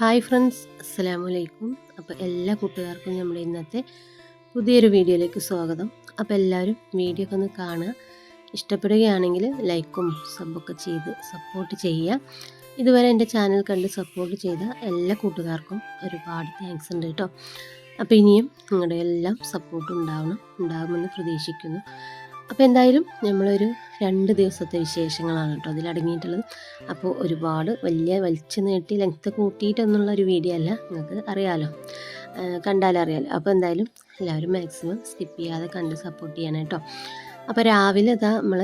Hi friends അസ്സലാമു അലൈക്കും അപ്പോൾ എല്ലാ കൂട്ടുകാർക്കും നമ്മുടെ ഇന്നത്തെ പുതിയൊരു വീഡിയോയിലേക്ക് സ്വാഗതം. അപ്പോൾ എല്ലാവരും വീഡിയോ ഒക്കെ ഒന്ന് കാണുക. ഇഷ്ടപ്പെടുകയാണെങ്കിൽ ലൈക്കും സബൊക്കെ ചെയ്ത് സപ്പോർട്ട് ചെയ്യുക. ഇതുവരെ എന്റെ ചാനൽ കണ്ട് സപ്പോർട്ട് ചെയ്ത എല്ലാ കൂട്ടുകാർക്കും ഒരുപാട് താങ്ക്സ് ഉണ്ട് കേട്ടോ. അപ്പോൾ ഇനിയും നിങ്ങളുടെ എല്ലാം സപ്പോർട്ട് ഉണ്ടാവണം ഉണ്ടാകുമെന്ന് പ്രതീക്ഷിക്കുന്നു. അപ്പോൾ എന്തായാലും നമ്മളൊരു രണ്ട് ദിവസത്തെ വിശേഷങ്ങളാണ് കേട്ടോ അതിലടങ്ങിയിട്ടുള്ളത്. അപ്പോൾ ഒരുപാട് വലിയ വലിച്ചു നീട്ടി ലെങ്ത്ത് കൂട്ടിയിട്ടൊന്നുള്ള ഒരു വീഡിയോ അല്ല നിങ്ങൾക്ക് അറിയാലോ. കണ്ടാലറിയാലോ. അപ്പോൾ എന്തായാലും എല്ലാവരും മാക്സിമം സ്കിപ്പ് ചെയ്യാതെ കണ്ട് സപ്പോർട്ട് ചെയ്യണം കേട്ടോ. അപ്പോൾ രാവിലെ ഇതാ നമ്മൾ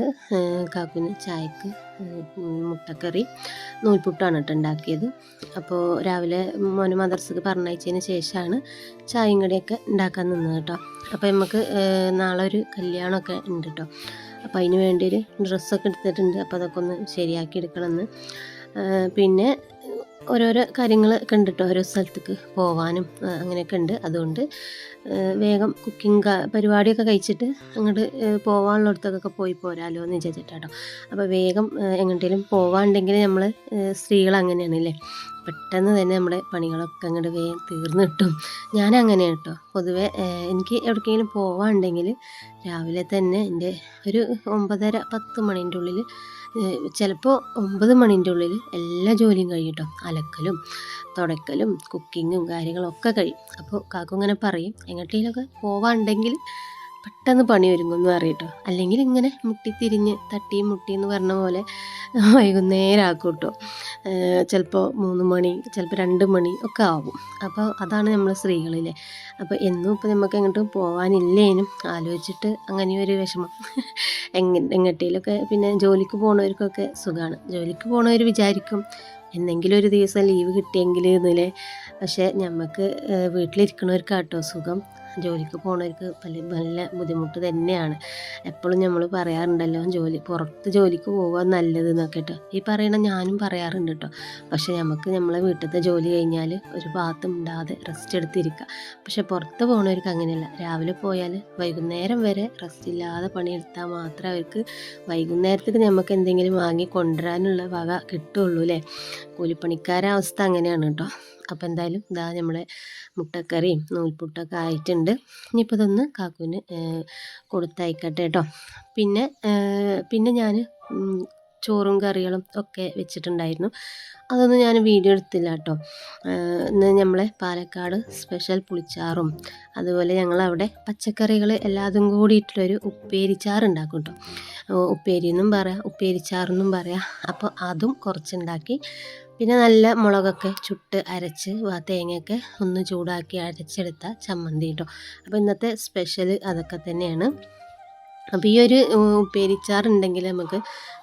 കാക്കുന് ചായക്ക് മുട്ടക്കറി നൂൽപുട്ടാണ് കേട്ടോ ഉണ്ടാക്കിയത്. അപ്പോൾ രാവിലെ മോന് മദർസക്ക് പറഞ്ഞയച്ചതിന് ശേഷമാണ് ചായയും കടിയൊക്കെ ഉണ്ടാക്കാൻ നിന്നത് കേട്ടോ. അപ്പോൾ നമുക്ക് നാളെ ഒരു കല്യാണമൊക്കെ ഉണ്ട് കേട്ടോ. അപ്പോൾ അതിന് വേണ്ടി ഒരു ഡ്രസ്സൊക്കെ എടുത്തിട്ടുണ്ട്. അപ്പോൾ അതൊക്കെ ഒന്ന് ശരിയാക്കി എടുക്കണമെന്ന്. പിന്നെ ഓരോരോ കാര്യങ്ങൾ കണ്ടിട്ടോ? ഓരോ സ്ഥലത്തേക്ക് പോവാനും അങ്ങനെയൊക്കെ ഉണ്ട്. അതുകൊണ്ട് വേഗം കുക്കിംഗ് പരിപാടിയൊക്കെ കഴിച്ചിട്ട് അങ്ങോട്ട് പോകാനുള്ളിടത്തൊക്കെ പോയി പോരാലോ എന്ന് വിചാരിച്ചിട്ടാട്ടോ. അപ്പോൾ വേഗം എങ്ങോട്ടേലും പോവാണ്ടെങ്കിൽ നമ്മൾ സ്ത്രീകൾ അങ്ങനെയാണല്ലേ പെട്ടെന്ന് തന്നെ നമ്മുടെ പണികളൊക്കെ അങ്ങോട്ട് വേഗം തീർന്നു കിട്ടും ഞാൻ അങ്ങനെയാണ് കേട്ടോ പൊതുവേ എനിക്ക് എവിടേക്കെങ്കിലും പോവാണ്ടെങ്കിൽ രാവിലെ തന്നെ എന്റെ ഒരു ഒമ്പതര പത്ത് മണീന്റെ ഉള്ളിൽ ചിലപ്പോൾ ഒമ്പത് മണീന്റെ ഉള്ളിൽ എല്ലാ ജോലിയും കഴിയും അലക്കലും തുടക്കലും കുക്കിങ്ങും കാര്യങ്ങളൊക്കെ കഴിയും. അപ്പോൾ കാക്കു ഇങ്ങനെ പറയും എങ്ങോട്ടേലൊക്കെ പോവാണ്ടെങ്കിൽ പെട്ടെന്ന് പണി ഒരുങ്ങുമെന്ന് കേട്ടോ അല്ലെങ്കിൽ ഇങ്ങനെ മുട്ടിത്തിരിഞ്ഞ് മുട്ടി എന്ന് പറഞ്ഞ പോലെ വൈകുന്നേരം ആക്കും കേട്ടോ ചിലപ്പോൾ മൂന്ന് മണി ചിലപ്പോൾ രണ്ട് മണി ഒക്കെ ആവും. അപ്പോൾ അതാണ് നമ്മൾ സ്ത്രീകളിലെ. അപ്പോൾ എന്നും ഇപ്പോൾ നമുക്ക് എങ്ങോട്ടും പോകാനില്ലേനും ആലോചിച്ചിട്ട് അങ്ങനെ ഒരു വിഷമം. എങ്ങ എങ്ങട്ടിയിലൊക്കെ പിന്നെ ജോലിക്ക് പോണവർക്കൊക്കെ സുഖമാണ് ജോലിക്ക് പോണവർ വിചാരിക്കും എന്തെങ്കിലും ഒരു ദിവസം ലീവ് കിട്ടിയെങ്കിൽ എന്നില്ലേ പക്ഷേ നമുക്ക് വീട്ടിലിരിക്കണവർക്കാട്ടോ സുഖം. ജോലിക്ക് പോണവർക്ക് പല നല്ല ബുദ്ധിമുട്ട് തന്നെയാണ്. എപ്പോഴും നമ്മൾ പറയാറുണ്ടല്ലോ ജോലി പുറത്ത് ജോലിക്ക് പോകാൻ നല്ലത് എന്നൊക്കെ കേട്ടോ ഈ പറയണ ഞാനും പറയാറുണ്ട് കേട്ടോ പക്ഷെ നമുക്ക് നമ്മളെ വീട്ടിലത്തെ ജോലി കഴിഞ്ഞാൽ ഒരു ഭാഗത്തും ഇണ്ടാതെ റെസ്റ്റ് എടുത്തിരിക്കുക പക്ഷെ പുറത്ത് പോണവർക്ക് അങ്ങനെയല്ല. രാവിലെ പോയാൽ വൈകുന്നേരം വരെ റെസ്റ്റ് ഇല്ലാതെ പണിയെടുത്താൽ മാത്രമേ അവർക്ക് വൈകുന്നേരത്തേക്ക് നമുക്ക് എന്തെങ്കിലും വാങ്ങി കൊണ്ടുവരാനുള്ള വക കിട്ടുള്ളൂ അല്ലേ കൂലിപ്പണിക്കാരെ അവസ്ഥ അങ്ങനെയാണ് കേട്ടോ അപ്പോൾ എന്തായാലും ഇതാ നമ്മളെ മുട്ടക്കറിയും നൂൽപുട്ടൊക്കെ ആയിട്ടുണ്ട്. ഇനിയിപ്പോൾ ഇതൊന്ന് കാക്കുവിന് കൊടുത്തയക്കട്ടെ കേട്ടോ. പിന്നെ പിന്നെ ഞാൻ ചോറും കറികളും ഒക്കെ വെച്ചിട്ടുണ്ടായിരുന്നു. അതൊന്നും ഞാൻ വീഡിയോ എടുത്തില്ല കേട്ടോ. ഇന്ന് നമ്മളെ പാലക്കാട് സ്പെഷ്യൽ പുളിച്ചാറും അതുപോലെ ഞങ്ങളവിടെ പച്ചക്കറികൾ എല്ലാതും കൂടിയിട്ടുള്ളൊരു ഉപ്പേരിച്ചാറ് ഉണ്ടാക്കും കേട്ടോ. ഉപ്പേരി എന്നും പറയാം ഉപ്പേരിച്ചാറെന്നും പറയാം. അപ്പോൾ അതും കുറച്ചുണ്ടാക്കി പിന്നെ നല്ല മുളകൊക്കെ ചുട്ട് അരച്ച് തേങ്ങയൊക്കെ ഒന്ന് ചൂടാക്കി അരച്ചെടുത്ത ചമ്മന്തി കേട്ടോ അപ്പോൾ ഇന്നത്തെ സ്പെഷ്യൽ അതൊക്കെ തന്നെയാണ്. അപ്പോൾ ഈ ഒരു ഉപ്പേരിച്ചാറുണ്ടെങ്കിൽ നമുക്ക്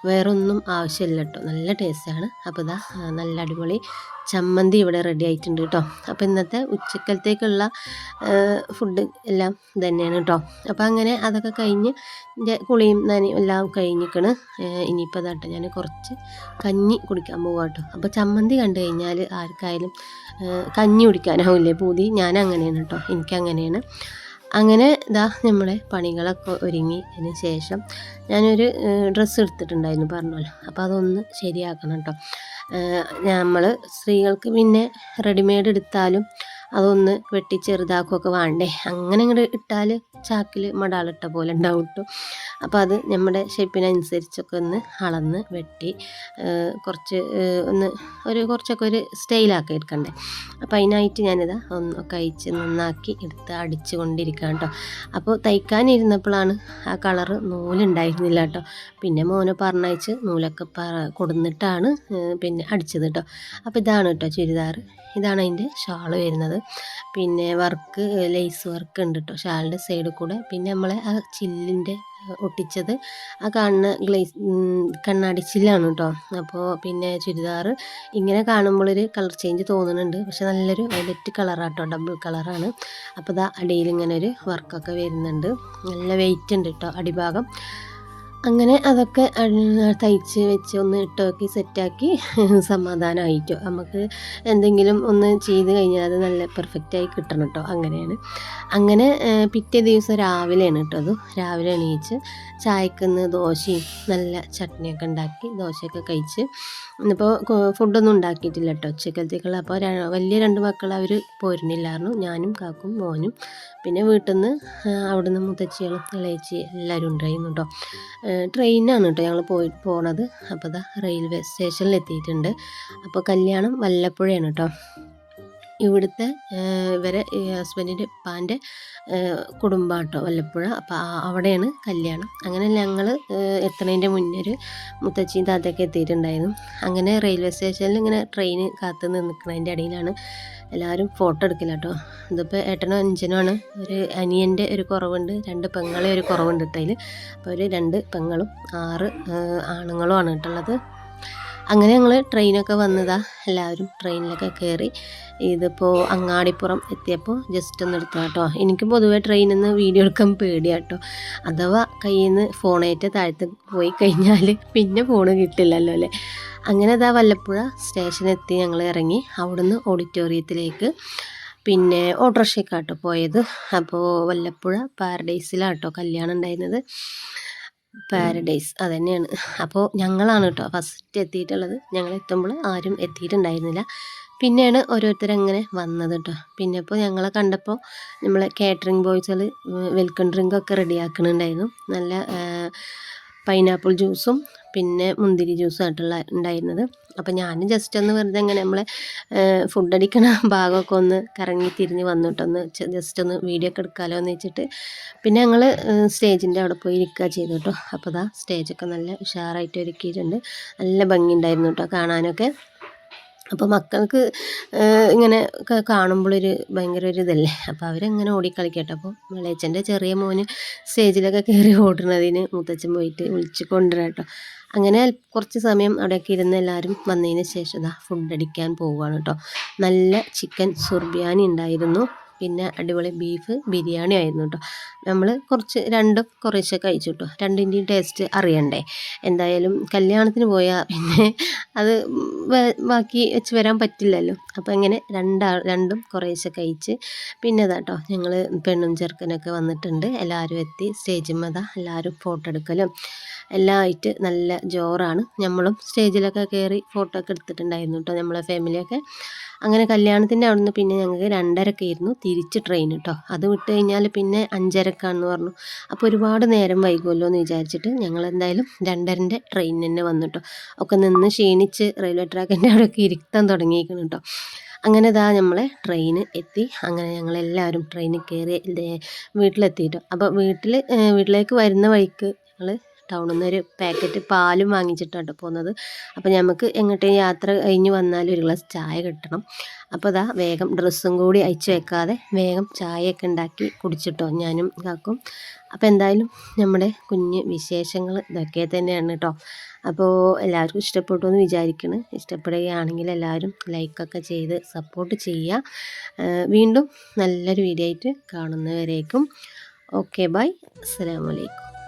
വേറൊന്നും ആവശ്യമില്ല കേട്ടോ നല്ല ടേസ്റ്റാണ്. അപ്പോൾ ഇതാ നല്ല അടിപൊളി ചമ്മന്തി ഇവിടെ റെഡി ആയിട്ടുണ്ട് കേട്ടോ അപ്പോൾ ഇന്നത്തെ ഉച്ചക്കലത്തേക്കുള്ള ഫുഡ് എല്ലാം തന്നെയാണ് കേട്ടോ അപ്പോൾ അങ്ങനെ അതൊക്കെ കഴിഞ്ഞ് കുളിയും നനയും എല്ലാം കഴിഞ്ഞിക്കണ്. ഇനിയിപ്പോൾ അതാട്ടോ ഞാൻ കുറച്ച് കഞ്ഞി കുടിക്കാൻ പോകാം കേട്ടോ അപ്പോൾ ചമ്മന്തി കണ്ടു കഴിഞ്ഞാൽ ആർക്കായാലും കഞ്ഞി കുടിക്കാനാവില്ലേ പൂതി? ഞാൻ അങ്ങനെയാണ് കേട്ടോ എനിക്കങ്ങനെയാണ് അങ്ങനെ ഇതാ നമ്മളെ പണികളൊക്കെ ഒരുങ്ങി. അതിന് ശേഷം ഞാനൊരു ഡ്രസ്സ് എടുത്തിട്ടുണ്ടായിരുന്നു പറഞ്ഞല്ലോ അപ്പോൾ അതൊന്ന് ശരിയാക്കണം കേട്ടോ നമ്മൾ സ്ത്രീകൾക്ക് പിന്നെ റെഡിമെയ്ഡ് എടുത്താലും അതൊന്ന് വെട്ടി ചെറുതാക്കുകയൊക്കെ വേണ്ടേ. അങ്ങനെ ഇങ്ങോട്ട് ഇട്ടാൽ ചാക്കിൽ മടാളിട്ട പോലെ ഉണ്ടാവും കേട്ടോ അപ്പോൾ അത് നമ്മുടെ ഷേപ്പിനനുസരിച്ചൊക്കെ ഒന്ന് അളന്ന് വെട്ടി കുറച്ച് ഒന്ന് ഒരു കുറച്ചൊക്കെ ഒരു സ്റ്റൈലാക്കി എടുക്കണ്ടേ. അപ്പോൾ അതിനായിട്ട് ഞാനിതാ ഒന്ന് കഴിച്ച് നന്നാക്കി എടുത്ത് അടിച്ചു കൊണ്ടിരിക്കാം കേട്ടോ അപ്പോൾ തയ്ക്കാനിരുന്നപ്പോഴാണ് ആ കളറ് നൂലുണ്ടായിരുന്നില്ല കേട്ടോ പിന്നെ മോനെ പറഞ്ഞയച്ച് നൂലൊക്കെ പറ കൊടുന്നിട്ടാണ് പിന്നെ അടിച്ചത് കേട്ടോ അപ്പോൾ ഇതാണ് കേട്ടോ ചുരിദാർ ഇതാണ് അതിന്റെ ഷാൾ വരുന്നത്. പിന്നെ വർക്ക് ലേസ് വർക്ക് ഉണ്ട് കേട്ടോ ഷാളിന്റെ സൈഡിൽ കൂടെ. പിന്നെ നമ്മളെ ആ ചില്ലിന്റെ ഒട്ടിച്ചത് ആ കണ്ണ് ഗ്ലേസ് കണ്ണാടി ചില്ലാണ് കേട്ടോ അപ്പോൾ പിന്നെ ചുരിദാർ ഇങ്ങനെ കാണുമ്പോഴൊരു കളർ ചേഞ്ച് തോന്നുന്നുണ്ട്. പക്ഷെ നല്ലൊരു വയലറ്റ് കളറാട്ടോ ഡബിൾ കളറാണ് അപ്പോൾ ഇതാ അടിയിൽ ഇങ്ങനെ ഒരു വർക്കൊക്കെ വരുന്നുണ്ട്. നല്ല വെയിറ്റ് ഉണ്ട് കേട്ടോ അടിഭാഗം. അങ്ങനെ അതൊക്കെ തയ്ച്ച് വെച്ച് ഒന്ന് ഇട്ട് നോക്കി സെറ്റാക്കി സമാധാനമായിട്ടോ നമുക്ക് എന്തെങ്കിലും ഒന്ന് ചെയ്ത് കഴിഞ്ഞാൽ അത് നല്ല പെർഫെക്റ്റായി കിട്ടണം കേട്ടോ അങ്ങനെയാണ്. അങ്ങനെ പിറ്റേ ദിവസം രാവിലെയാണ് കേട്ടോ അത്. രാവിലെ എണീച്ച് ചായക്കുന്ന് ദോശയും നല്ല ചട്നിയൊക്കെ ഉണ്ടാക്കി ദോശയൊക്കെ കഴിച്ച് ഇന്നിപ്പോൾ ഫുഡൊന്നും ഉണ്ടാക്കിയിട്ടില്ല കേട്ടോ ഉച്ചക്കലത്തേക്കുള്ള അപ്പോൾ വലിയ രണ്ട് മക്കൾ അവർ പോരുന്നില്ലായിരുന്നു. ഞാനും കാക്കും മോനും. പിന്നെ വീട്ടിൽ നിന്ന് അവിടുന്ന് മുത്തച്ചികളും ഇളയച്ചി എല്ലാവരും ഉണ്ടായിരുന്നു കേട്ടോ ട്രെയിനാണ് കേട്ടോ ഞങ്ങൾ പോയി പോണത്. അപ്പോൾ ഇതാ റെയിൽവേ സ്റ്റേഷനിൽ എത്തിയിട്ടുണ്ട്. അപ്പോൾ കല്യാണം വല്ലപ്പുഴയാണ് കേട്ടോ. ഇവിടുത്തെ ഇവരെ ഹസ്ബൻഡിന്റെ ഉപ്പാന്റെ കുടുംബം കേട്ടോ വല്ലപ്പുഴ. അപ്പോൾ അവിടെയാണ് കല്യാണം. അങ്ങനെ ഞങ്ങൾ എത്തണതിന്റെ മുന്നേ ഒരു മുത്തച്ഛയും താത്തയൊക്കെ എത്തിയിട്ടുണ്ടായിരുന്നു. അങ്ങനെ റെയിൽവേ സ്റ്റേഷനിൽ ഇങ്ങനെ ട്രെയിൻ കാത്തു നിൽക്കുന്നതിന്റെ ഇടയിലാണ് എല്ലാവരും ഫോട്ടോ എടുക്കില്ല കേട്ടോ ഇതിപ്പോൾ ഏട്ടനും അഞ്ചനുമാണ്. ഒരു അനിയന്റെ ഒരു കുറവുണ്ട് രണ്ട് പെങ്ങളെ ഒരു കുറവുണ്ട് കേട്ടോ അപ്പോൾ ഒരു രണ്ട് പെങ്ങളും ആറ് ആണുങ്ങളുമാണ് കേട്ടുള്ളത് അങ്ങനെ ഞങ്ങൾ ട്രെയിനൊക്കെ വന്നതാ. എല്ലാവരും ട്രെയിനിലൊക്കെ കയറി ഇതിപ്പോൾ അങ്ങാടിപ്പുറം എത്തിയപ്പോൾ ജസ്റ്റ് ഒന്ന് എടുത്തു കേട്ടോ എനിക്ക് പൊതുവേ ട്രെയിനിൽ നിന്ന് വീഡിയോ എടുക്കാൻ പേടിയാട്ടോ അഥവാ കയ്യിൽ നിന്ന് ഫോണേറ്റ് താഴത്ത് പോയി കഴിഞ്ഞാൽ പിന്നെ ഫോണ് കിട്ടില്ലല്ലോ അല്ലേ അങ്ങനെ അതാ വല്ലപ്പുഴ സ്റ്റേഷനെത്തി ഞങ്ങൾ ഇറങ്ങി അവിടുന്ന് ഓഡിറ്റോറിയത്തിലേക്ക്. പിന്നെ ഓട്ടോറിക്ഷയ്ക്കാട്ടോ പോയത്. അപ്പോൾ വല്ലപ്പുഴ പാരഡൈസിലാട്ടോ കല്യാണം ഉണ്ടായിരുന്നത്. പാരഡൈസ് അതന്നെയാണ്. അപ്പോൾ ഞങ്ങളാണ് കേട്ടോ ഫസ്റ്റ് എത്തിയിട്ടുള്ളത്. ഞങ്ങൾ എത്തുമ്പോൾ ആരും എത്തിയിട്ടുണ്ടായിരുന്നില്ല. പിന്നെയാണ് ഓരോരുത്തർ അങ്ങനെ വന്നത് കേട്ടോ പിന്നെ ഇപ്പോൾ ഞങ്ങളെ കണ്ടപ്പോൾ നമ്മളെ കാറ്ററിംഗ് ബോയ്സുകൾ വെൽക്കം ഡ്രിങ്കൊക്കെ റെഡിയാക്കുന്നുണ്ടായിരുന്നു നല്ല പൈനാപ്പിൾ ജ്യൂസും പിന്നെ മുന്തിരി ജ്യൂസും ആയിട്ടുള്ള ഉണ്ടായിരുന്നത്. അപ്പോൾ ഞാനും ജസ്റ്റ് ഒന്ന് വെറുതെ ഇങ്ങനെ നമ്മളെ ഫുഡ് അടിക്കണ ഭാഗമൊക്കെ ഒന്ന് കറങ്ങി തിരിഞ്ഞ് വന്നിട്ടൊന്ന് ജസ്റ്റ് ഒന്ന് വീഡിയോ ഒക്കെ എടുക്കാമല്ലോ എന്ന് വെച്ചിട്ട്. പിന്നെ ഞങ്ങൾ സ്റ്റേജിന്റെ അവിടെ പോയി ഇരിക്കുക ചെയ്തു കേട്ടോ. അപ്പോൾ ദാ സ്റ്റേജൊക്കെ നല്ല ഉഷാറായിട്ട് ഒരുക്കിയിട്ടുണ്ട്. നല്ല ഭംഗി ഉണ്ടായിരുന്നു കേട്ടോ കാണാനൊക്കെ. അപ്പോൾ മക്കൾക്ക് ഇങ്ങനെ ക- കാണുമ്പോഴൊരു ഭയങ്കര ഒരു ഇതല്ലേ അപ്പോൾ അവരങ്ങനെ ഓടിക്കളിക്കട്ടെ. അപ്പോൾ ഇളയച്ചന്റെ ചെറിയ മോന് സ്റ്റേജിലൊക്കെ കയറി ഓടുന്നതിന് മുത്തച്ഛൻ പോയിട്ട് വിളിച്ച് കൊണ്ടുവരാം കേട്ടോ അങ്ങനെ കുറച്ച് സമയം അവിടെയൊക്കെ ഇരുന്ന് എല്ലാവരും വന്നതിന് ശേഷം ഇതാ ഫുഡ് അടിക്കാൻ പോവുകയാണ് കേട്ടോ നല്ല ചിക്കൻ സുർബിയാനി ഉണ്ടായിരുന്നു. പിന്നെ അടിപൊളി ബീഫ് ബിരിയാണി ആയിരുന്നു കേട്ടോ നമ്മൾ കുറച്ച് രണ്ടും കുറേശ്ശെ കഴിച്ചു കേട്ടോ രണ്ടിന്റെയും ടേസ്റ്റ് അറിയണ്ടേ? എന്തായാലും കല്യാണത്തിന് പോയാൽ പിന്നെ അത് ബാക്കി വെച്ച് വരാൻ പറ്റില്ലല്ലോ. അപ്പോൾ ഇങ്ങനെ രണ്ടാ രണ്ടും കുറേശ്ശെ കഴിച്ച് പിന്നെ ഇതാട്ടോ ഞങ്ങൾ പെണ്ണും ചെറുക്കനൊക്കെ വന്നിട്ടുണ്ട്. എല്ലാവരും എത്തി. സ്റ്റേജിന്മേതാ എല്ലാവരും ഫോട്ടോ എടുക്കലും എല്ലാം ആയിട്ട് നല്ല ജോറാണ്. നമ്മളും സ്റ്റേജിലൊക്കെ കയറി ഫോട്ടോ ഒക്കെ എടുത്തിട്ടുണ്ടായിരുന്നു കേട്ടോ നമ്മളെ ഫാമിലിയൊക്കെ അങ്ങനെ കല്യാണത്തിന്റെ അവിടുന്ന് പിന്നെ ഞങ്ങൾക്ക് രണ്ടരക്കായിരുന്നു തിരിച്ച് ട്രെയിൻ കേട്ടോ അത് വിട്ട് കഴിഞ്ഞാൽ പിന്നെ അഞ്ചരക്കാണെന്ന് പറഞ്ഞു. അപ്പോൾ ഒരുപാട് നേരം വൈകുമല്ലോ എന്ന് വിചാരിച്ചിട്ട് ഞങ്ങൾ എന്തായാലും രണ്ടരന്റെ ട്രെയിൻ തന്നെ വന്നു കേട്ടോ ഒക്കെ നിന്ന് ക്ഷീണിച്ച് റെയിൽവേ ട്രാക്കിന്റെ അവിടെയൊക്കെ ഇരുത്താൻ തുടങ്ങിയിരിക്കണം കേട്ടോ അങ്ങനെ ഇതാ നമ്മളെ ട്രെയിൻ എത്തി. അങ്ങനെ ഞങ്ങളെല്ലാവരും ട്രെയിനിൽ കയറി വീട്ടിലെത്തിയിട്ടോ അപ്പോൾ വീട്ടിൽ വീട്ടിലേക്ക് വരുന്ന വഴിക്ക് ഞങ്ങൾ ടൗണിൽ ഒരു പാക്കറ്റ് പാലും വാങ്ങിച്ചിട്ടാണ് പോകുന്നത് അപ്പോൾ നമുക്ക് എങ്ങോട്ടേ യാത്ര കഴിഞ്ഞ് വന്നാൽ ഒരു ഗ്ലാസ് ചായ കിട്ടണം. അപ്പോൾ അതാ വേഗം ഡ്രസ്സും കൂടി അയച്ചു വെക്കാതെ വേഗം ചായയൊക്കെ ഉണ്ടാക്കി കുടിച്ചിട്ടോ ഞാനും കാക്കും. അപ്പോൾ എന്തായാലും നമ്മുടെ കുഞ്ഞ് വിശേഷങ്ങൾ ഇതൊക്കെ തന്നെയാണ് കേട്ടോ അപ്പോൾ എല്ലാവർക്കും ഇഷ്ടപ്പെട്ടു എന്ന് വിചാരിക്കുന്നു ഇഷ്ടപ്പെടുകയാണെങ്കിൽ എല്ലാവരും ലൈക്കൊക്കെ ചെയ്ത് സപ്പോർട്ട് ചെയ്യുക വീണ്ടും നല്ലൊരു വീഡിയോ ആയിട്ട് കാണുന്നവരേക്കും. Okay bye. അസ്സലാമു അലൈക്കും.